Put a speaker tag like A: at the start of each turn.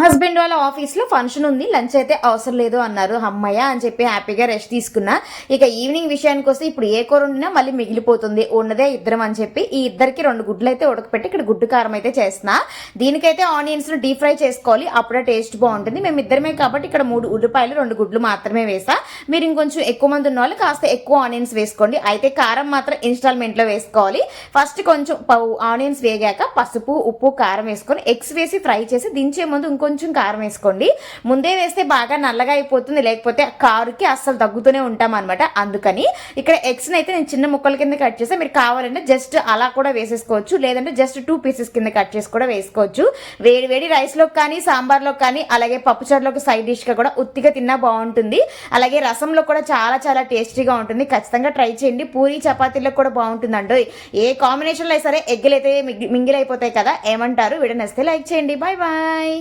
A: Husband వాళ్ళ ఆఫీస్లో function ఉంది. లంచ్ అయితే అవసరం లేదు అన్నారు. అమ్మయ్య అని చెప్పి హ్యాపీగా రెస్ట్ తీసుకున్నా. ఇక ఈవినింగ్ విషయానికి వస్తే ఇప్పుడు ఏ కూర వండినా మళ్ళీ మిగిలిపోతుంది. ఉన్నదే ఇద్దరం అని చెప్పి ఈ ఇద్దరికి రెండు గుడ్లు అయితే ఉడకపెట్టి ఇక్కడ గుడ్డు కారం అయితే చేస్తున్నా. దీనికైతే ఆనియన్స్ను డీప్ ఫ్రై చేసుకోవాలి. అప్పుడే టేస్ట్ బాగుంటుంది. మేము ఇద్దరమే కాబట్టి ఇక్కడ మూడు ఉల్లిపాయలు రెండు గుడ్లు మాత్రమే వేసా. మీరు ఇంకొంచెం ఎక్కువ మంది ఉన్న వాళ్ళు కాస్త ఎక్కువ ఆనియన్స్ వేసుకోండి. అయితే కారం మాత్రం ఇన్స్టాల్మెంట్లో వేసుకోవాలి. ఫస్ట్ కొంచెం ఆనియన్స్ వేగాక పసుపు ఉప్పు కారం వేసుకొని ఎగ్స్ వేసి ఫ్రై చేసి దించే ముందు ఇంకో కొంచెం కారం వేసుకోండి. ముందే వేస్తే బాగా నల్లగా అయిపోతుంది. లేకపోతే ఆ కారుకి అస్సలు తగ్గుతూనే ఉంటాం అనమాట అందుకని ఇక్కడ ఎగ్స్ అయితే నేను చిన్న ముక్కల కింద కట్ చేస్తే మీరు కావాలంటే జస్ట్ అలా కూడా వేసేసుకోవచ్చు. లేదంటే జస్ట్ టూ పీసెస్ కింద కట్ చేసి కూడా వేసుకోవచ్చు. వేడి వేడి రైస్లోకి కానీ సాంబార్లోకి కానీ అలాగే పప్పుచారులోకి సైడ్ డిష్గా కూడా ఉత్తిగా తిన్నా బాగుంటుంది. అలాగే రసంలో కూడా చాలా చాలా టేస్టీగా ఉంటుంది. ఖచ్చితంగా ట్రై చేయండి. పూరి చపాతీలో కూడా బాగుంటుందండి. ఏ కాంబినేషన్లో సరే ఎగ్గులు అయితే మింగిలైపోతాయి కదా? ఏమంటారు? వీడియో నచ్చితే లైక్ చేయండి. Bye bye.